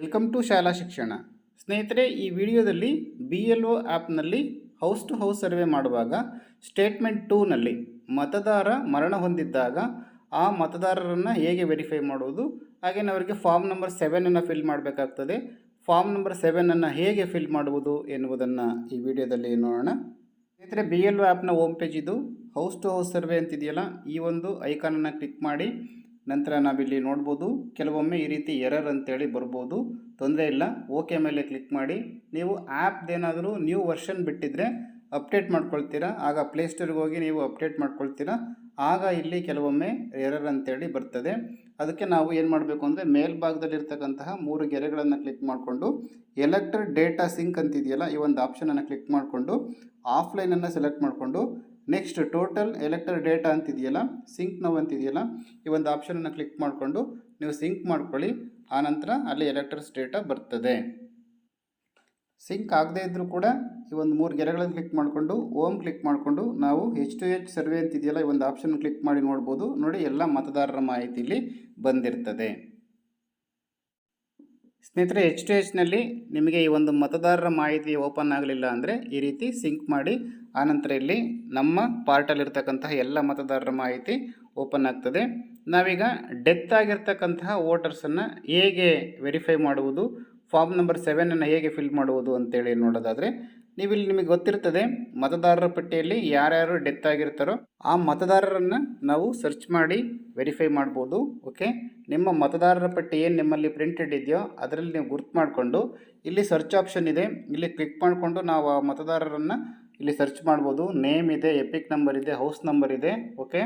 Welcome to ಶಾಲಾ ಶಿಕ್ಷಣ. ಸ್ನೇಹಿತರೆ, ಈ ವಿಡಿಯೋದಲ್ಲಿ ಬಿ ಎಲ್ ಒ ಆ್ಯಪ್ನಲ್ಲಿ ಹೌಸ್ ಟು ಹೌಸ್ ಸರ್ವೆ ಮಾಡುವಾಗ ಸ್ಟೇಟ್ಮೆಂಟ್ ಟೂನಲ್ಲಿ ಮತದಾರ ಮರಣ ಹೊಂದಿದ್ದಾಗ ಆ ಮತದಾರರನ್ನು ಹೇಗೆ ವೆರಿಫೈ ಮಾಡುವುದು? ಹಾಗೆಯೇ ಅವರಿಗೆ ಫಾರ್ಮ್ ನಂಬರ್ ಸೆವೆನನ್ನು ಫಿಲ್ ಮಾಡಬೇಕಾಗ್ತದೆ. ಫಾರ್ಮ್ ನಂಬರ್ ಸೆವೆನನ್ನು ಹೇಗೆ ಫಿಲ್ ಮಾಡುವುದು ಎನ್ನುವುದನ್ನು ಈ ವಿಡಿಯೋದಲ್ಲಿ ನೋಡೋಣ. ಸ್ನೇಹಿತರೆ, ಬಿ ಎಲ್ ಒ ಆ್ಯಪ್ನ ಹೋಮ್ ಪೇಜ್ ಇದು. ಹೌಸ್ ಟು ಹೌಸ್ ಸರ್ವೆ ಅಂತಿದೆಯಲ್ಲ, ಈ ಒಂದು ಐಕಾನನ್ನು ಕ್ಲಿಕ್ ಮಾಡಿ. ನಂತರ ನಾವಿಲ್ಲಿ ನೋಡ್ಬೋದು ಕೆಲವೊಮ್ಮೆ ಈ ರೀತಿ ಎರರ್ ಅಂತೇಳಿ ಬರ್ಬೋದು. ತೊಂದರೆ ಇಲ್ಲ. ಓಕೆ ಮೇಲೆ ಕ್ಲಿಕ್ ಮಾಡಿ. ನೀವು ಆ್ಯಪ್ದೇನಾದರೂ ನ್ಯೂ ವರ್ಷನ್ ಬಿಟ್ಟಿದ್ರೆ ಅಪ್ಡೇಟ್ ಮಾಡ್ಕೊಳ್ತೀರಾ? ಆಗ ಪ್ಲೇಸ್ಟೋರ್ಗೆ ಹೋಗಿ ನೀವು ಅಪ್ಡೇಟ್ ಮಾಡ್ಕೊಳ್ತೀರಾ? ಆಗ ಇಲ್ಲಿ ಕೆಲವೊಮ್ಮೆ ಎರರ್ ಅಂತೇಳಿ ಬರ್ತದೆ. ಅದಕ್ಕೆ ನಾವು ಏನು ಮಾಡಬೇಕು ಅಂದರೆ ಮೇಲ್ಭಾಗದಲ್ಲಿರ್ತಕ್ಕಂತಹ ಮೂರು ಗೆರೆಗಳನ್ನು ಕ್ಲಿಕ್ ಮಾಡಿಕೊಂಡು ಎಲೆಕ್ಟ್ರಿಕ್ ಡೇಟಾ ಸಿಂಕ್ ಅಂತಿದೆಯಲ್ಲ, ಈ ಒಂದು ಆಪ್ಷನನ್ನು ಕ್ಲಿಕ್ ಮಾಡಿಕೊಂಡು ಆಫ್ಲೈನನ್ನು ಸೆಲೆಕ್ಟ್ ಮಾಡಿಕೊಂಡು ನೆಕ್ಸ್ಟ್ ಟೋಟಲ್ ಎಲೆಕ್ಟರ್ ಡೇಟಾ ಅಂತಿದೆಯಲ್ಲ? ಸಿಂಕ್ ನೋವು ಅಂತಿದೆಯಲ್ಲ? ಈ ಒಂದು ಆಪ್ಷನನ್ನು ಕ್ಲಿಕ್ ಮಾಡಿಕೊಂಡು ನೀವು ಸಿಂಕ್ ಮಾಡ್ಕೊಳ್ಳಿ. ಆನಂತರ ಅಲ್ಲಿ ಎಲೆಕ್ಟರ್ಸ್ ಡೇಟಾ ಬರ್ತದೆ. ಸಿಂಕ್ ಆಗದೇ ಇದ್ದರೂ ಕೂಡ ಈ ಒಂದು ಮೂರು ಗೆರೆಗಳನ್ನು ಕ್ಲಿಕ್ ಮಾಡಿಕೊಂಡು ಓಮ್ ಕ್ಲಿಕ್ ಮಾಡಿಕೊಂಡು ನಾವು ಎಚ್ ಟು ಎಚ್ ಸರ್ವೆ ಅಂತಿದೆಯಲ್ಲ, ಈ ಒಂದು ಆಪ್ಷನ್ ಕ್ಲಿಕ್ ಮಾಡಿ ನೋಡ್ಬೋದು. ನೋಡಿ, ಎಲ್ಲ ಮತದಾರರ ಮಾಹಿತಿ ಇಲ್ಲಿ ಬಂದಿರ್ತದೆ. ಸ್ನೇಹಿತರೆ ಎಚ್ ಟು ಎಚ್ನಲ್ಲಿ ನಿಮಗೆ ಈ ಒಂದು ಮತದಾರರ ಮಾಹಿತಿ ಓಪನ್ ಆಗಲಿಲ್ಲ ಅಂದರೆ ಈ ರೀತಿ ಸಿಂಕ್ ಮಾಡಿ ಆನಂತರ ಇಲ್ಲಿ ನಮ್ಮ ಪಾರ್ಟಲ್ಲಿರ್ತಕ್ಕಂತಹ ಎಲ್ಲ ಮತದಾರರ ಮಾಹಿತಿ ಓಪನ್ ಆಗ್ತದೆ. ನಾವೀಗ ಡೆತ್ ಆಗಿರ್ತಕ್ಕಂತಹ ವೋಟರ್ಸನ್ನು ಹೇಗೆ ವೆರಿಫೈ ಮಾಡುವುದು ಫಾರ್ಮ್ ನಂಬರ್ ಸೆವೆನನ್ನು ಹೇಗೆ ಫಿಲ್ ಮಾಡುವುದು ಅಂತೇಳಿ ನೋಡೋದಾದರೆ, ನೀವಿಲ್ಲಿ ನಿಮಗೆ ಗೊತ್ತಿರ್ತದೆ ಮತದಾರರ ಪಟ್ಟಿಯಲ್ಲಿ ಯಾರ್ಯಾರು ಡೆತ್ ಆಗಿರ್ತಾರೋ ಆ ಮತದಾರರನ್ನು ನಾವು ಸರ್ಚ್ ಮಾಡಿ ವೆರಿಫೈ ಮಾಡ್ಬೋದು ಓಕೆ ನಿಮ್ಮ ಮತದಾರರ ಪಟ್ಟಿ ಏನು ನಿಮ್ಮಲ್ಲಿ ಪ್ರಿಂಟೆಡ್ ಇದೆಯೋ ಅದರಲ್ಲಿ ನೀವು ಗುರ್ತು ಮಾಡಿಕೊಂಡು, ಇಲ್ಲಿ ಸರ್ಚ್ ಆಪ್ಷನ್ ಇದೆ, ಇಲ್ಲಿ ಕ್ಲಿಕ್ ಮಾಡಿಕೊಂಡು ನಾವು ಆ ಮತದಾರರನ್ನು ಇಲ್ಲಿ ಸರ್ಚ್ ಮಾಡ್ಬೋದು. ನೇಮ್ ಇದೆ ಎಪಿಕ್ ನಂಬರ್ ಇದೆ ಹೌಸ್ ನಂಬರ್ ಇದೆ. ಓಕೆ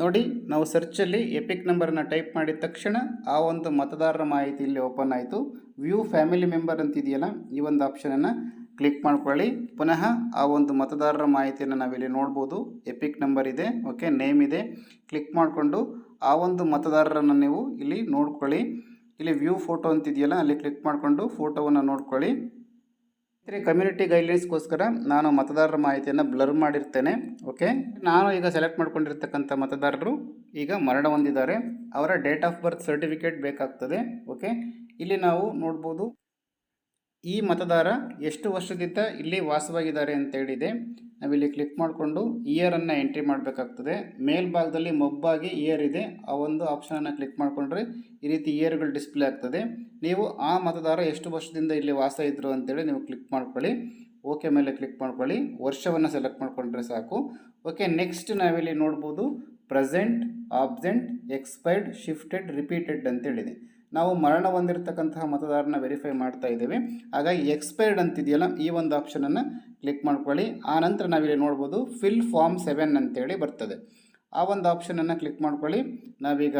ನೋಡಿ, ನಾವು ಸರ್ಚಲ್ಲಿ ಎಪಿಕ್ ನಂಬರನ್ನು ಟೈಪ್ ಮಾಡಿದ ತಕ್ಷಣ ಆ ಒಂದು ಮತದಾರರ ಮಾಹಿತಿ ಇಲ್ಲಿ ಓಪನ್ ಆಯಿತು. ವ್ಯೂ ಫ್ಯಾಮಿಲಿ ಮೆಂಬರ್ ಅಂತಿದೆಯಲ್ಲ, ಈ ಒಂದು ಆಪ್ಷನನ್ನು ಕ್ಲಿಕ್ ಮಾಡ್ಕೊಳ್ಳಿ. ಪುನಃ ಆ ಒಂದು ಮತದಾರರ ಮಾಹಿತಿಯನ್ನು ನಾವಿಲ್ಲಿ ನೋಡ್ಬೋದು. ಎಪಿಕ್ ನಂಬರ್ ಇದೆ ಓಕೆ ನೇಮ್ ಇದೆ. ಕ್ಲಿಕ್ ಮಾಡಿಕೊಂಡು ಆ ಒಂದು ಮತದಾರರನ್ನು ನೀವು ಇಲ್ಲಿ ನೋಡ್ಕೊಳ್ಳಿ. ಇಲ್ಲಿ ವ್ಯೂ ಫೋಟೋ ಅಂತಿದೆಯಲ್ಲ, ಅಲ್ಲಿ ಕ್ಲಿಕ್ ಮಾಡಿಕೊಂಡು ಫೋಟೋವನ್ನು ನೋಡ್ಕೊಳ್ಳಿ. ಇದ್ರೆ ಕಮ್ಯುನಿಟಿ ಗೈಡ್ಲೈನ್ಸ್ಗೋಸ್ಕರ ನಾನು ಮತದಾರರ ಮಾಹಿತಿಯನ್ನು ಬ್ಲರ್ ಮಾಡಿರ್ತೇನೆ ಓಕೆ ನಾನು ಈಗ ಸೆಲೆಕ್ಟ್ ಮಾಡ್ಕೊಂಡಿರ್ತಕ್ಕಂಥ ಮತದಾರರು ಈಗ ಮರಣ ಹೊಂದಿದ್ದಾರೆ. ಅವರ ಡೇಟ್ ಆಫ್ ಬರ್ತ್ ಸರ್ಟಿಫಿಕೇಟ್ ಬೇಕಾಗ್ತದೆ ಓಕೆ ಇಲ್ಲಿ ನಾವು ನೋಡ್ಬೋದು ಈ ಮತದಾರ ಎಷ್ಟು ವರ್ಷದಿಂದ ಇಲ್ಲಿ ವಾಸವಾಗಿದ್ದಾರೆ ಅಂತೇಳಿದೆ ನಾವಿಲ್ಲಿ ಕ್ಲಿಕ್ ಮಾಡಿಕೊಂಡು ಇಯರನ್ನು ಎಂಟ್ರಿ ಮಾಡಬೇಕಾಗ್ತದೆ. ಮೇಲ್ಭಾಗದಲ್ಲಿ ಮೊಬ್ಬಾಗಿ ಇಯರ್ ಇದೆ. ಆ ಒಂದು ಆಪ್ಷನನ್ನು ಕ್ಲಿಕ್ ಮಾಡಿಕೊಂಡ್ರೆ ಈ ರೀತಿ ಇಯರ್ಗಳು ಡಿಸ್ಪ್ಲೇ ಆಗ್ತದೆ. ನೀವು ಆ ಮತದಾರ ಎಷ್ಟು ವರ್ಷದಿಂದ ಇಲ್ಲಿ ವಾಸ ಇದ್ದರು ಅಂತೇಳಿ ನೀವು ಕ್ಲಿಕ್ ಮಾಡ್ಕೊಳ್ಳಿ. ಓಕೆ ಮೇಲೆ ಕ್ಲಿಕ್ ಮಾಡ್ಕೊಳ್ಳಿ. ವರ್ಷವನ್ನು ಸೆಲೆಕ್ಟ್ ಮಾಡಿಕೊಂಡ್ರೆ ಸಾಕು. ಓಕೆ ನೆಕ್ಸ್ಟ್ ನಾವಿಲ್ಲಿ ನೋಡ್ಬೋದು present absent expired shifted repeated ಅಂತೇಳಿದೆ. ನಾವು ಮರಣ ಹೊಂದಿರತಕ್ಕಂತಹ ಮತದಾರನ ವೆರಿಫೈ ಮಾಡ್ತಾ ಇದ್ದೀವಿ. ಹಾಗಾಗಿ ಎಕ್ಸ್ಪೈರ್ಡ್ ಅಂತಿದೆಯಲ್ಲ, ಈ ಒಂದು ಆಪ್ಷನನ್ನು ಕ್ಲಿಕ್ ಮಾಡ್ಕೊಳ್ಳಿ. ಆ ನಂತರ ನಾವಿಲ್ಲಿ ನೋಡ್ಬೋದು ಫಿಲ್ ಫಾರ್ಮ್ ಸೆವೆನ್ ಅಂತೇಳಿ ಬರ್ತದೆ. ಆ ಒಂದು ಆಪ್ಷನನ್ನು ಕ್ಲಿಕ್ ಮಾಡ್ಕೊಳ್ಳಿ. ನಾವೀಗ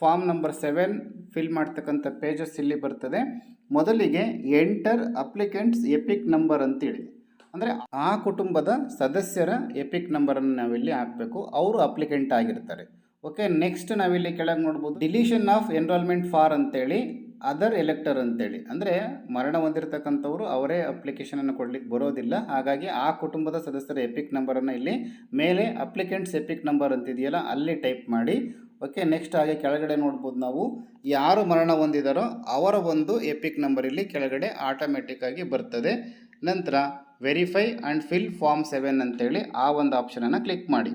ಫಾರ್ಮ್ ನಂಬರ್ ಸೆವೆನ್ ಫಿಲ್ ಮಾಡ್ತಕ್ಕಂಥ ಪೇಜಸ್ ಇಲ್ಲಿ ಬರ್ತದೆ. ಮೊದಲಿಗೆ ಎಂಟರ್ ಅಪ್ಲಿಕೆಂಟ್ಸ್ ಎಪಿಕ್ ನಂಬರ್ ಅಂತೇಳಿ. ಅಂದರೆ ಆ ಕುಟುಂಬದ ಸದಸ್ಯರ ಎಪಿಕ್ ನಂಬರನ್ನು ನಾವಿಲ್ಲಿ ಹಾಕಬೇಕು. ಅವರು ಅಪ್ಲಿಕೆಂಟ್ ಆಗಿರ್ತಾರೆ. ಓಕೆ ನೆಕ್ಸ್ಟ್ ನಾವಿಲ್ಲಿ ಕೆಳಗೆ ನೋಡ್ಬೋದು. ಡಿಲೀಷನ್ ಆಫ್ ಎನ್ರೋಲ್ಮೆಂಟ್ ಫಾರ್ ಅಂತೇಳಿ ಅದರ್ ಎಲೆಕ್ಟರ್ ಅಂತೇಳಿ. ಅಂದರೆ ಮರಣ ಹೊಂದಿರತಕ್ಕಂಥವ್ರು ಅವರೇ ಅಪ್ಲಿಕೇಶನನ್ನು ಕೊಡ್ಲಿಕ್ಕೆ ಬರೋದಿಲ್ಲ. ಹಾಗಾಗಿ ಆ ಕುಟುಂಬದ ಸದಸ್ಯರ ಎಪಿಕ್ ನಂಬರನ್ನು ಇಲ್ಲಿ ಮೇಲೆ ಅಪ್ಲಿಕೆಂಟ್ಸ್ ಎಪಿಕ್ ನಂಬರ್ ಅಂತಿದೆಯಲ್ಲ, ಅಲ್ಲಿ ಟೈಪ್ ಮಾಡಿ. ಓಕೆ ನೆಕ್ಸ್ಟ್ ಹಾಗೆ ಕೆಳಗಡೆ ನೋಡ್ಬೋದು ನಾವು. ಯಾರು ಮರಣ ಹೊಂದಿದಾರೋ ಅವರ ಒಂದು ಎಪಿಕ್ ನಂಬರ್ ಇಲ್ಲಿ ಕೆಳಗಡೆ ಆಟೋಮೆಟಿಕ್ಕಾಗಿ ಬರ್ತದೆ. ನಂತರ verify and fill form seven ಅಂತೇಳಿ ಆ ಒಂದು ಆಪ್ಷನನ್ನು ಕ್ಲಿಕ್ ಮಾಡಿ.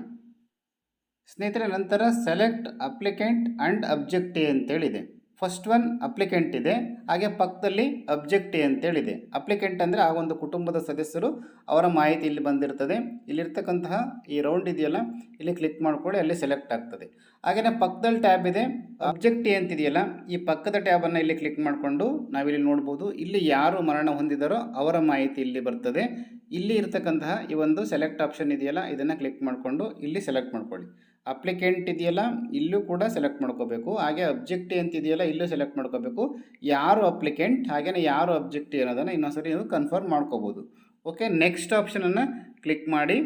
ಸ್ನೇಹಿತರೆ, ನಂತರ ಸೆಲೆಕ್ಟ್ ಅಪ್ಲಿಕೆಂಟ್ ಆ್ಯಂಡ್ ಅಬ್ಜೆಕ್ಟಿ ಅಂತೇಳಿದೆ. ಫಸ್ಟ್ ಒನ್ ಅಪ್ಲಿಕೆಂಟ್ ಇದೆ, ಹಾಗೆ ಪಕ್ಕದಲ್ಲಿ ಅಬ್ಜೆಕ್ಟಿ ಅಂತೇಳಿದೆ. ಅಪ್ಲಿಕೆಂಟ್ ಅಂದರೆ ಆ ಒಂದು ಕುಟುಂಬದ ಸದಸ್ಯರು ಅವರ ಮಾಹಿತಿ ಇಲ್ಲಿ ಬಂದಿರ್ತದೆ. ಇಲ್ಲಿರ್ತಕ್ಕಂತಹ ಈ ರೌಂಡ್ ಇದೆಯಲ್ಲ, ಇಲ್ಲಿ ಕ್ಲಿಕ್ ಮಾಡಿಕೊಳ್ಳಿ, ಅಲ್ಲಿ ಸೆಲೆಕ್ಟ್ ಆಗ್ತದೆ. ಹಾಗೆಯೇ ಪಕ್ಕದಲ್ಲಿ ಟ್ಯಾಬ್ ಇದೆ. ಅಬ್ಜೆಕ್ಟ್ ಅಂತಿದೆಯಲ್ಲ, ಈ ಪಕ್ಕದ ಟ್ಯಾಬನ್ನು ಇಲ್ಲಿ ಕ್ಲಿಕ್ ಮಾಡಿಕೊಂಡು ನಾವಿಲ್ಲಿ ನೋಡ್ಬೋದು, ಇಲ್ಲಿ ಯಾರು ಮರಣ ಹೊಂದಿದಾರೋ ಅವರ ಮಾಹಿತಿ ಇಲ್ಲಿ ಬರ್ತದೆ. ಇಲ್ಲಿ ಇರತಕ್ಕಂತಹ ಈ ಒಂದು ಸೆಲೆಕ್ಟ್ ಆಪ್ಷನ್ ಇದೆಯಲ್ಲ, ಇದನ್ನು ಕ್ಲಿಕ್ ಮಾಡಿಕೊಂಡು ಇಲ್ಲಿ ಸೆಲೆಕ್ಟ್ ಮಾಡ್ಕೊಳ್ಳಿ. ಅಪ್ಲಿಕೆಂಟ್ ಇದೆಯಲ್ಲ, ಇಲ್ಲೂ ಕೂಡ ಸೆಲೆಕ್ಟ್ ಮಾಡ್ಕೋಬೇಕು. ಹಾಗೆ ಅಬ್ಜೆಕ್ಟ್ ಅಂತ ಇದೆಯಲ್ಲ ಇಲ್ಲೂ ಸೆಲೆಕ್ಟ್ ಮಾಡ್ಕೋಬೇಕು. ಯಾರು ಅಪ್ಲಿಕೆಂಟ್ ಹಾಗೆಯೇ ಯಾರು ಅಬ್ಜೆಕ್ಟ್ ಅನ್ನೋದನ್ನು ಇನ್ನೊಂದ್ಸರಿ ನೀವು ಕನ್ಫರ್ಮ್ ಮಾಡ್ಕೋಬೋದು. ಓಕೆ ನೆಕ್ಸ್ಟ್ ಆಪ್ಷನನ್ನು ಕ್ಲಿಕ್ ಮಾಡಿ.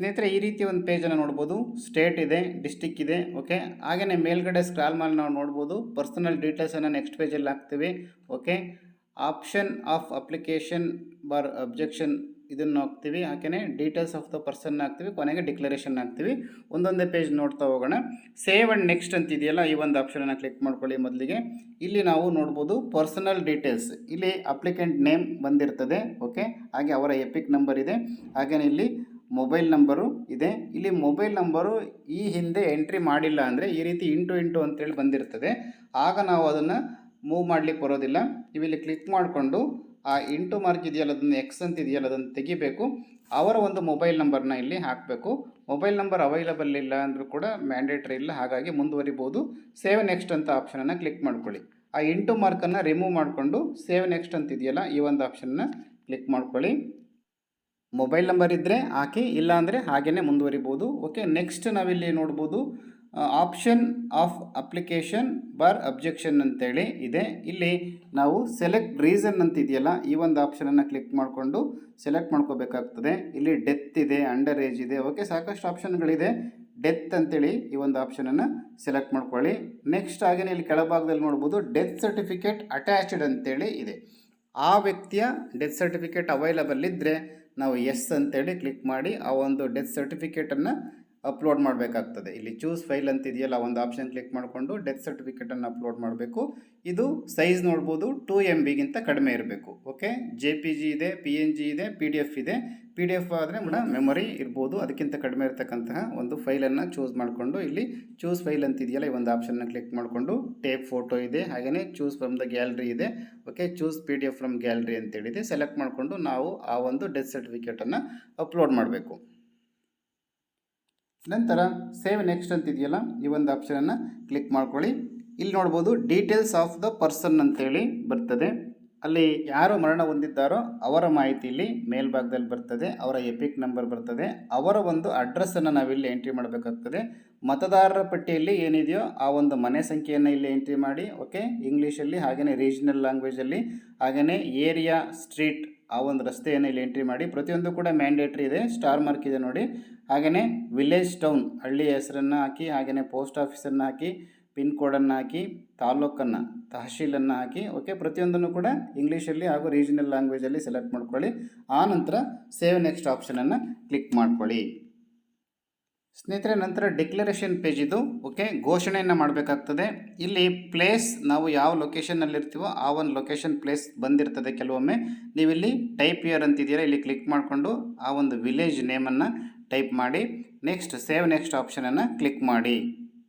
ಸ್ನೇಹಿತರೆ, ಈ ರೀತಿ ಒಂದು ಪೇಜನ್ನು ನೋಡ್ಬೋದು. ಸ್ಟೇಟ್ ಇದೆ ಡಿಸ್ಟಿಕ್ ಇದೆ ಓಕೆ ಹಾಗೆಯೇ ಮೇಲ್ಗಡೆ ಸ್ಕ್ರಾಲ್ ಮಾಡಿ ನಾವು ನೋಡ್ಬೋದು. ಪರ್ಸನಲ್ ಡೀಟೇಲ್ಸನ್ನು ನೆಕ್ಸ್ಟ್ ಪೇಜಲ್ಲಿ ಹಾಕ್ತೀವಿ okay option of application for objection ಇದನ್ನು ಹಾಕ್ತೀವಿ. ಹಾಗೆಯೇ ಡೀಟೇಲ್ಸ್ ಆಫ್ ದ ಪರ್ಸನ್ ಹಾಕ್ತೀವಿ. ಕೊನೆಗೆ ಡಿಕ್ಲರೇಷನ್ ಹಾಕ್ತೀವಿ. ಒಂದೊಂದೇ ಪೇಜ್ ನೋಡ್ತಾ ಹೋಗೋಣ. ಸೇವ್ ಆ್ಯಂಡ್ ನೆಕ್ಸ್ಟ್ ಅಂತ ಇದೆಯಲ್ಲ ಈ ಒಂದು ಆಪ್ಷನನ್ನು ಕ್ಲಿಕ್ ಮಾಡ್ಕೊಳ್ಳಿ ಮೊದಲಿಗೆ. ಇಲ್ಲಿ ನಾವು ನೋಡ್ಬೋದು ಪರ್ಸನಲ್ ಡೀಟೇಲ್ಸ್ ಇಲ್ಲಿ ಅಪ್ಲಿಕೆಂಟ್ ನೇಮ್ ಬಂದಿರ್ತದೆ ಓಕೆ ಹಾಗೆ ಅವರ ಎಪಿಕ್ ನಂಬರ್ ಇದೆ. ಹಾಗೆಯೇ ಇಲ್ಲಿ ಮೊಬೈಲ್ ನಂಬರು ಇದೆ. ಇಲ್ಲಿ ಮೊಬೈಲ್ ನಂಬರು ಈ ಹಿಂದೆ ಎಂಟ್ರಿ ಮಾಡಿಲ್ಲ ಅಂದರೆ ಈ ರೀತಿ ಇಂಟು ಇಂಟು ಅಂತೇಳಿ ಬಂದಿರ್ತದೆ. ಆಗ ನಾವು ಅದನ್ನು ಮೂವ್ ಮಾಡಲಿಕ್ಕೆ ಬರೋದಿಲ್ಲ. ನೀವಿಲ್ಲಿ ಕ್ಲಿಕ್ ಮಾಡಿಕೊಂಡು ಆ ಇಂಟು ಮಾರ್ಕ್ ಇದೆಯಲ್ಲ, ಅದನ್ನು ಎಕ್ಸ್ ಅಂತ ಇದೆಯಲ್ಲ, ಅದನ್ನು ತೆಗಿಬೇಕು. ಅವರ ಒಂದು ಮೊಬೈಲ್ ನಂಬರ್ನ ಇಲ್ಲಿ ಹಾಕಬೇಕು. ಮೊಬೈಲ್ ನಂಬರ್ ಅವೈಲಬಲ್ ಇಲ್ಲ ಅಂದರೂ ಕೂಡ ಮ್ಯಾಂಡೇಟ್ರಿ ಇಲ್ಲ. ಹಾಗಾಗಿ ಮುಂದುವರಿಬೋದು. ಸೇವ್ ನೆಕ್ಸ್ಟ್ ಅಂತ ಆಪ್ಷನನ್ನು ಕ್ಲಿಕ್ ಮಾಡ್ಕೊಳ್ಳಿ. ಆ ಇಂಟು ಮಾರ್ಕನ್ನು ರಿಮೂವ್ ಮಾಡಿಕೊಂಡು ಸೇವ್ ನೆಕ್ಸ್ಟ್ ಅಂತ ಇದೆಯಲ್ಲ, ಈ ಒಂದು ಆಪ್ಷನ್ನ ಕ್ಲಿಕ್ ಮಾಡ್ಕೊಳ್ಳಿ. ಮೊಬೈಲ್ ನಂಬರ್ ಇದ್ದರೆ ಹಾಕಿ, ಇಲ್ಲ ಅಂದರೆ ಹಾಗೇ ಮುಂದುವರಿಬೋದು. ಓಕೆ ನೆಕ್ಸ್ಟ್ ನಾವಿಲ್ಲಿ ನೋಡ್ಬೋದು option of application for objection ಅಂತೇಳಿ ಇದೆ. ಇಲ್ಲಿ ನಾವು ಸೆಲೆಕ್ಟ್ ರೀಸನ್ ಅಂತ ಇದೆಯಲ್ಲ ಈ ಒಂದು ಆಪ್ಷನನ್ನು ಕ್ಲಿಕ್ ಮಾಡಿಕೊಂಡು ಸೆಲೆಕ್ಟ್ ಮಾಡ್ಕೋಬೇಕಾಗ್ತದೆ. ಇಲ್ಲಿ ಡೆತ್ ಇದೆ ಅಂಡರ್ ಏಜ್ ಇದೆ ಓಕೆ ಸಾಕಷ್ಟು ಆಪ್ಷನ್ಗಳಿದೆ ಡೆತ್ ಅಂತೇಳಿ ಈ ಒಂದು ಆಪ್ಷನನ್ನು ಸೆಲೆಕ್ಟ್ ಮಾಡ್ಕೊಳ್ಳಿ. ನೆಕ್ಸ್ಟ್ ಹಾಗೆಯೇ ಇಲ್ಲಿ ಕೆಳಭಾಗದಲ್ಲಿ ನೋಡ್ಬೋದು ಡೆತ್ ಸರ್ಟಿಫಿಕೇಟ್ ಅಟ್ಯಾಚ್ಡ್ ಅಂತೇಳಿ ಇದೆ. ಆ ವ್ಯಕ್ತಿಯ ಡೆತ್ ಸರ್ಟಿಫಿಕೇಟ್ ಅವೈಲಬಲ್ ಇದ್ದರೆ ನಾವು ಎಸ್ ಅಂತೇಳಿ ಕ್ಲಿಕ್ ಮಾಡಿ ಆ ಒಂದು ಡೆತ್ ಸರ್ಟಿಫಿಕೇಟನ್ನು ಅಪ್ಲೋಡ್ ಮಾಡಬೇಕಾಗ್ತದೆ. ಇಲ್ಲಿ ಚೂಸ್ ಫೈಲ್ ಅಂತ ಇದೆಯಲ್ಲ ಒಂದು ಆಪ್ಷನ್ ಕ್ಲಿಕ್ ಮಾಡಿಕೊಂಡು ಡೆತ್ ಸರ್ಟಿಫಿಕೇಟನ್ನು ಅಪ್ಲೋಡ್ ಮಾಡಬೇಕು. ಇದು ಸೈಜ್ ನೋಡ್ಬೋದು ಟೂ ಎಂ ಬಿಗಿಂತ ಕಡಿಮೆ ಇರಬೇಕು. ಓಕೆ ಜೆ ಪಿ ಜಿ ಇದೆ ಪಿ ಎನ್ ಜಿ ಇದೆ ಪಿ ಡಿ ಎಫ್ ಇದೆ. ಪಿ ಡಿ ಎಫ್ ಆದರೆ ಮೇಡಮ್ ಮೆಮೊರಿ ಇರ್ಬೋದು. ಅದಕ್ಕಿಂತ ಕಡಿಮೆ ಇರತಕ್ಕಂತಹ ಒಂದು ಫೈಲನ್ನು ಚೂಸ್ ಮಾಡಿಕೊಂಡು ಇಲ್ಲಿ ಚೂಸ್ ಫೈಲ್ ಅಂತ ಇದೆಯಲ್ಲ ಈ ಒಂದು ಆಪ್ಷನ್ನ ಕ್ಲಿಕ್ ಮಾಡಿಕೊಂಡು ಟೇಪ್ ಫೋಟೋ ಇದೆ. ಹಾಗೆಯೇ ಚೂಸ್ ಫ್ರಮ್ ದ ಗ್ಯಾಲರಿ ಇದೆ. Okay choose P D F from gallery ಅಂತೇಳಿದೆ select ಮಾಡಿಕೊಂಡು ನಾವು ಆ ಒಂದು ಡೆತ್ ಸರ್ಟಿಫಿಕೇಟನ್ನು ಅಪ್ಲೋಡ್ ಮಾಡಬೇಕು. ನಂತರ ಸೇವ್ ನೆಕ್ಸ್ಟ್ ಅಂತ ಇದೆಯಲ್ಲ ಈ ಒಂದು ಆಪ್ಷನನ್ನು ಕ್ಲಿಕ್ ಮಾಡ್ಕೊಳ್ಳಿ. ಇಲ್ಲಿ ನೋಡ್ಬೋದು ಡೀಟೇಲ್ಸ್ ಆಫ್ ದ ಪರ್ಸನ್ ಅಂತೇಳಿ ಬರ್ತದೆ. ಅಲ್ಲಿ ಯಾರು ಮರಣ ಹೊಂದಿದ್ದಾರೋ ಅವರ ಮಾಹಿತಿ ಇಲ್ಲಿ ಮೇಲ್ಭಾಗದಲ್ಲಿ ಬರ್ತದೆ, ಅವರ ಎಪಿಕ್ ನಂಬರ್ ಬರ್ತದೆ. ಅವರ ಒಂದು ಅಡ್ರೆಸ್ಸನ್ನು ನಾವಿಲ್ಲಿ ಎಂಟ್ರಿ ಮಾಡಬೇಕಾಗ್ತದೆ. ಮತದಾರರ ಪಟ್ಟಿಯಲ್ಲಿ ಏನಿದೆಯೋ ಆ ಒಂದು ಮನೆ ಸಂಖ್ಯೆಯನ್ನು ಇಲ್ಲಿ ಎಂಟ್ರಿ ಮಾಡಿ ಓಕೆ ಇಂಗ್ಲೀಷಲ್ಲಿ ಹಾಗೆಯೇ ರೀಜನಲ್ ಲ್ಯಾಂಗ್ವೇಜಲ್ಲಿ ಹಾಗೆಯೇ ಏರಿಯಾ ಸ್ಟ್ರೀಟ್ ಆ ಒಂದು ರಸ್ತೆಯನ್ನು ಇಲ್ಲಿ ಎಂಟ್ರಿ ಮಾಡಿ, ಪ್ರತಿಯೊಂದು ಕೂಡ ಮ್ಯಾಂಡೇಟ್ರಿ ಇದೆ ಸ್ಟಾರ್ ಮಾರ್ಕ್ ಇದೆ ನೋಡಿ. ಹಾಗೆಯೇ ವಿಲೇಜ್ ಟೌನ್ ಹಳ್ಳಿ ಹೆಸರನ್ನು ಹಾಕಿ ಹಾಗೆಯೇ ಪೋಸ್ಟ್ ಆಫೀಸನ್ನು ಹಾಕಿ ಪಿನ್ ಕೋಡನ್ನು ಹಾಕಿ ತಾಲೂಕನ್ನು ತಹಶೀಲನ್ನು ಹಾಕಿ ಓಕೆ ಪ್ರತಿಯೊಂದನ್ನು ಕೂಡ ಇಂಗ್ಲೀಷಲ್ಲಿ ಹಾಗೂ ರೀಜನಲ್ ಲ್ಯಾಂಗ್ವೇಜಲ್ಲಿ ಸೆಲೆಕ್ಟ್ ಮಾಡ್ಕೊಳ್ಳಿ. ಆ ನಂತರ ಸೇವ್ ನೆಕ್ಸ್ಟ್ ಆಪ್ಷನನ್ನು ಕ್ಲಿಕ್ ಮಾಡ್ಕೊಳ್ಳಿ. ಸ್ನೇಹಿತರೆ, ನಂತರ ಡಿಕ್ಲರೇಷನ್ ಪೇಜ್ ಇದು. ಓಕೆ ಘೋಷಣೆಯನ್ನು ಮಾಡಬೇಕಾಗ್ತದೆ. ಇಲ್ಲಿ ಪ್ಲೇಸ್ ನಾವು ಯಾವ ಲೊಕೇಶನ್ನಲ್ಲಿರ್ತೀವೋ ಆ ಒಂದು ಲೊಕೇಶನ್ ಪ್ಲೇಸ್ ಬಂದಿರ್ತದೆ ಕೆಲವೊಮ್ಮೆ. ನೀವಿಲ್ಲಿ ಟೈಪ್ ಇಯರ್ ಅಂತಿದ್ದೀರಾ? ಇಲ್ಲಿ ಕ್ಲಿಕ್ ಮಾಡಿಕೊಂಡು ಆ ಒಂದು ವಿಲೇಜ್ ನೇಮನ್ನು ಟೈಪ್ ಮಾಡಿ. ನೆಕ್ಸ್ಟ್ ಸೇವ್ ನೆಕ್ಸ್ಟ್ ಆಪ್ಷನನ್ನು ಕ್ಲಿಕ್ ಮಾಡಿ.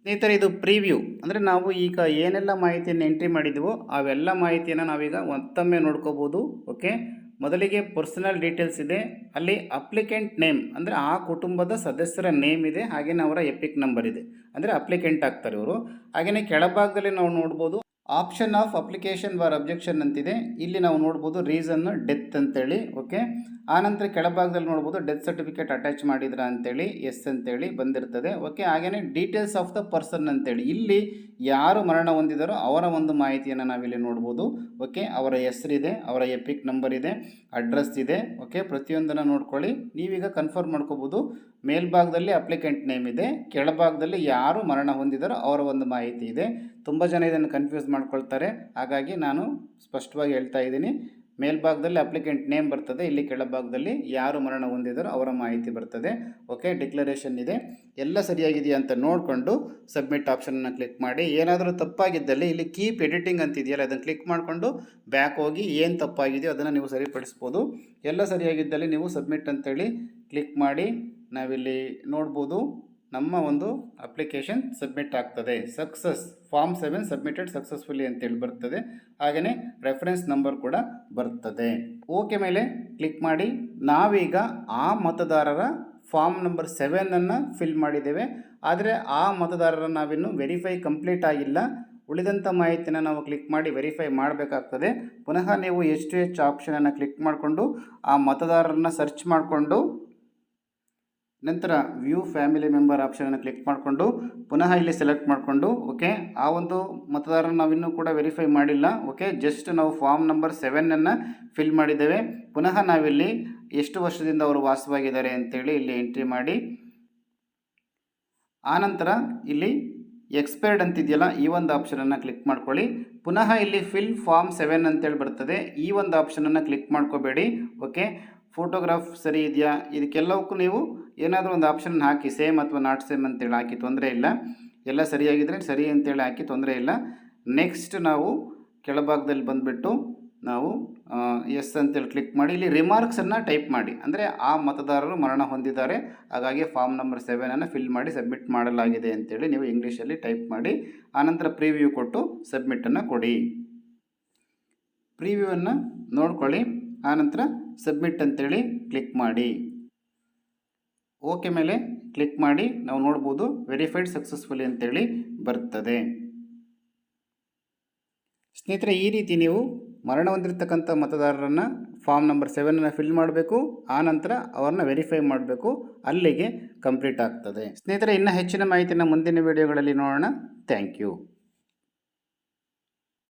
ಸ್ನೇಹಿತರೆ, ಇದು ಪ್ರಿವ್ಯೂ ಅಂದರೆ ನಾವು ಈಗ ಏನೆಲ್ಲ ಮಾಹಿತಿಯನ್ನು ಎಂಟ್ರಿ ಮಾಡಿದ್ದೀವೋ ಅವೆಲ್ಲ ಮಾಹಿತಿಯನ್ನು ನಾವೀಗ ಮತ್ತೊಮ್ಮೆ ನೋಡ್ಕೋಬೋದು. ಓಕೆ ಮೊದಲಿಗೆ ಪರ್ಸನಲ್ ಡೀಟೇಲ್ಸ್ ಇದೆ. ಅಲ್ಲಿ ಅಪ್ಲಿಕೆಂಟ್ ನೇಮ್ ಅಂದರೆ ಆ ಕುಟುಂಬದ ಸದಸ್ಯರ ನೇಮ್ ಇದೆ ಹಾಗೆಯೇ ಅವರ ಎಪಿಕ್ ನಂಬರ್ ಇದೆ. ಅಂದರೆ ಅಪ್ಲಿಕೆಂಟ್ ಆಗ್ತಾರೆ ಇವರು. ಹಾಗೆಯೇ ಕೆಳಭಾಗದಲ್ಲಿ ನಾವು ನೋಡ್ಬೋದು option of application for objection ಅಂತಿದೆ. ಇಲ್ಲಿ ನಾವು ನೋಡ್ಬೋದು ರೀಸನ್ ಡೆತ್ ಅಂತೇಳಿ ಓಕೆ ಆನಂತರ ಕೆಳಭಾಗದಲ್ಲಿ ನೋಡ್ಬೋದು ಡೆತ್ ಸರ್ಟಿಫಿಕೇಟ್ ಅಟ್ಯಾಚ್ ಮಾಡಿದ್ರ ಅಂತೇಳಿ ಎಸ್ ಅಂತೇಳಿ ಬಂದಿರ್ತದೆ ಓಕೆ ಹಾಗೆಯೇ ಡೀಟೇಲ್ಸ್ ಆಫ್ ದ ಪರ್ಸನ್ ಅಂತೇಳಿ. ಇಲ್ಲಿ ಯಾರು ಮರಣ ಹೊಂದಿದಾರೋ ಅವರ ಒಂದು ಮಾಹಿತಿಯನ್ನು ನಾವಿಲ್ಲಿ ನೋಡ್ಬೋದು ಓಕೆ ಅವರ ಹೆಸರಿದೆ, ಅವರ ಎಪಿಕ್ ನಂಬರ್ ಇದೆ ಅಡ್ರೆಸ್ ಇದೆ ಓಕೆ ಪ್ರತಿಯೊಂದನ್ನು ನೋಡ್ಕೊಳ್ಳಿ. ನೀವೀಗ ಕನ್ಫರ್ಮ್ ಮಾಡ್ಕೋಬೋದು. ಮೇಲ್ಭಾಗದಲ್ಲಿ ಅಪ್ಲಿಕೆಂಟ್ ನೇಮ್ ಇದೆ, ಕೆಳಭಾಗದಲ್ಲಿ ಯಾರು ಮರಣ ಹೊಂದಿದಾರೋ ಅವರ ಒಂದು ಮಾಹಿತಿ ಇದೆ. ತುಂಬ ಜನ ಇದನ್ನು ಕನ್ಫ್ಯೂಸ್ ಮಾಡ್ಕೊಳ್ತಾರೆ. ಹಾಗಾಗಿ ನಾನು ಸ್ಪಷ್ಟವಾಗಿ ಹೇಳ್ತಾ ಇದ್ದೀನಿ. ಮೇಲ್ಭಾಗದಲ್ಲಿ ಅಪ್ಲಿಕೆಂಟ್ ನೇಮ್ ಬರ್ತದೆ, ಇಲ್ಲಿ ಕೆಳಭಾಗದಲ್ಲಿ ಯಾರು ಮರಣ ಹೊಂದಿದಾರೋ ಅವರ ಮಾಹಿತಿ ಬರ್ತದೆ. ಓಕೆ ಡಿಕ್ಲರೇಷನ್ ಇದೆ. ಎಲ್ಲ ಸರಿಯಾಗಿದೆಯಾ ಅಂತ ನೋಡಿಕೊಂಡು ಸಬ್ಮಿಟ್ ಆಪ್ಷನನ್ನು ಕ್ಲಿಕ್ ಮಾಡಿ. ಏನಾದರೂ ತಪ್ಪಾಗಿದ್ದಲ್ಲಿ ಇಲ್ಲಿ ಕೀಪ್ ಎಡಿಟಿಂಗ್ ಅಂತ ಇದೆಯಲ್ಲ ಅದನ್ನು ಕ್ಲಿಕ್ ಮಾಡಿಕೊಂಡು ಬ್ಯಾಕ್ ಹೋಗಿ ಏನು ತಪ್ಪಾಗಿದೆಯೋ ಅದನ್ನು ನೀವು ಸರಿಪಡಿಸ್ಬೋದು. ಎಲ್ಲ ಸರಿಯಾಗಿದ್ದಲ್ಲಿ ನೀವು ಸಬ್ಮಿಟ್ ಅಂತೇಳಿ ಕ್ಲಿಕ್ ಮಾಡಿ. ನಾವಿಲ್ಲಿ ನೋಡ್ಬೋದು ನಮ್ಮ ಒಂದು ಅಪ್ಲಿಕೇಶನ್ ಸಬ್ಮಿಟ್ ಆಗ್ತದೆ. Success form seven submitted successfully ಅಂತೇಳಿ ಬರ್ತದೆ. ಹಾಗೆಯೇ ರೆಫರೆನ್ಸ್ ನಂಬರ್ ಕೂಡ ಬರ್ತದೆ. ಓಕೆ ಮೇಲೆ ಕ್ಲಿಕ್ ಮಾಡಿ. ನಾವೀಗ ಆ ಮತದಾರರ ಫಾರ್ಮ್ ನಂಬರ್ ಸೆವೆನನ್ನು ಫಿಲ್ ಮಾಡಿದ್ದೇವೆ. ಆದರೆ ಆ ಮತದಾರರ ನಾವಿನ್ನು ವೆರಿಫೈ ಕಂಪ್ಲೀಟ್ ಆಗಿಲ್ಲ. ಉಳಿದಂಥ ಮಾಹಿತಿನ ನಾವು ಕ್ಲಿಕ್ ಮಾಡಿ ವೆರಿಫೈ ಮಾಡಬೇಕಾಗ್ತದೆ. ಪುನಃ ನೀವು ಎಷ್ಟು ಹೆಚ್ಚು ಆಪ್ಷನನ್ನು ಕ್ಲಿಕ್ ಮಾಡಿಕೊಂಡು ಆ ಮತದಾರರನ್ನು ಸರ್ಚ್ ಮಾಡಿಕೊಂಡು ನಂತರ ವ್ಯೂ ಫ್ಯಾಮಿಲಿ ಮೆಂಬರ್ ಆಪ್ಷನನ್ನು ಕ್ಲಿಕ್ ಮಾಡಿಕೊಂಡು, ಪುನಃ ಇಲ್ಲಿ ಸೆಲೆಕ್ಟ್ ಮಾಡಿಕೊಂಡು ಓಕೆ ಆ ಒಂದು ಮತದಾರನ ನಾವಿನ್ನೂ ಕೂಡ ವೆರಿಫೈ ಮಾಡಿಲ್ಲ ಓಕೆ ಜಸ್ಟ್ ನಾವು ಫಾರ್ಮ್ ನಂಬರ್ ಸೆವೆನನ್ನು ಫಿಲ್ ಮಾಡಿದ್ದೇವೆ. ಪುನಃ ನಾವಿಲ್ಲಿ ಎಷ್ಟು ವರ್ಷದಿಂದ ಅವರು ವಾಸವಾಗಿದ್ದಾರೆ ಅಂತೇಳಿ ಇಲ್ಲಿ ಎಂಟ್ರಿ ಮಾಡಿ. ಆನಂತರ ಇಲ್ಲಿ ಎಕ್ಸ್ಪೈರ್ಡ್ ಅಂತಿದೆಯಲ್ಲ, ಈ ಒಂದು ಆಪ್ಷನನ್ನು ಕ್ಲಿಕ್ ಮಾಡ್ಕೊಳ್ಳಿ. ಪುನಃ ಇಲ್ಲಿ ಫಿಲ್ ಫಾರ್ಮ್ ಸೆವೆನ್ ಅಂತೇಳಿ ಬರ್ತದೆ. ಈ ಒಂದು ಆಪ್ಷನನ್ನು ಕ್ಲಿಕ್ ಮಾಡ್ಕೋಬೇಡಿ ಓಕೆ ಫೋಟೋಗ್ರಾಫ್ ಸರಿ ಇದೆಯಾ? ಇದಕ್ಕೆಲ್ಲವಕ್ಕೂ ನೀವು ಏನಾದರೂ ಒಂದು ಆಪ್ಷನ್ ಹಾಕಿ ಸೇಮ್ ಅಥವಾ ನಾಟ್ ಸೇಮ್ ಅಂತೇಳಿ ಹಾಕಿ, ತೊಂದರೆ ಇಲ್ಲ. ಎಲ್ಲ ಸರಿಯಾಗಿದ್ದರೆ ಸರಿ ಅಂತೇಳಿ ಹಾಕಿ, ತೊಂದರೆ ಇಲ್ಲ. ನೆಕ್ಸ್ಟ್ ನಾವು ಕೆಳಭಾಗದಲ್ಲಿ ಬಂದುಬಿಟ್ಟು ನಾವು ಎಸ್ ಅಂತೇಳಿ ಕ್ಲಿಕ್ ಮಾಡಿ, ಇಲ್ಲಿ ರಿಮಾರ್ಕ್ಸನ್ನು ಟೈಪ್ ಮಾಡಿ. ಅಂದರೆ ಆ ಮತದಾರರು ಮರಣ ಹೊಂದಿದ್ದಾರೆ. ಹಾಗಾಗಿ ಫಾರ್ಮ್ ನಂಬರ್ ಸೆವೆನನ್ನು ಫಿಲ್ ಮಾಡಿ ಸಬ್ಮಿಟ್ ಮಾಡಲಾಗಿದೆ ಅಂತೇಳಿ ನೀವು ಇಂಗ್ಲೀಷಲ್ಲಿ ಟೈಪ್ ಮಾಡಿ, ಆನಂತರ ಪ್ರಿವ್ಯೂ ಕೊಟ್ಟು ಸಬ್ಮಿಟನ್ನು ಕೊಡಿ. ಪ್ರಿವ್ಯೂವನ್ನು ನೋಡ್ಕೊಳ್ಳಿ, ಆನಂತರ ಸಬ್ಮಿಟ್ ಅಂತೇಳಿ ಕ್ಲಿಕ್ ಮಾಡಿ. ಓಕೆ ಮೇಲೆ ಕ್ಲಿಕ್ ಮಾಡಿ ನಾವು ನೋಡ್ಬೋದು ವೆರಿಫೈಡ್ ಸಕ್ಸಸ್ಫುಲಿ ಅಂತೇಳಿ ಬರ್ತದೆ. ಸ್ನೇಹಿತರೆ, ಈ ರೀತಿ ನೀವು ಮರಣ ಹೊಂದಿರತಕ್ಕಂಥ ಮತದಾರರನ್ನು ಫಾರ್ಮ್ ನಂಬರ್ ಸೆವೆನನ್ನು ಫಿಲ್ ಮಾಡಬೇಕು ಆನಂತರ ಅವರನ್ನ ವೆರಿಫೈ ಮಾಡಬೇಕು, ಅಲ್ಲಿಗೆ ಕಂಪ್ಲೀಟ್ ಆಗ್ತದೆ. ಸ್ನೇಹಿತರೆ, ಇನ್ನೂ ಹೆಚ್ಚಿನ ಮಾಹಿತಿನ ಮುಂದಿನ ವಿಡಿಯೋಗಳಲ್ಲಿ ನೋಡೋಣ. Thank you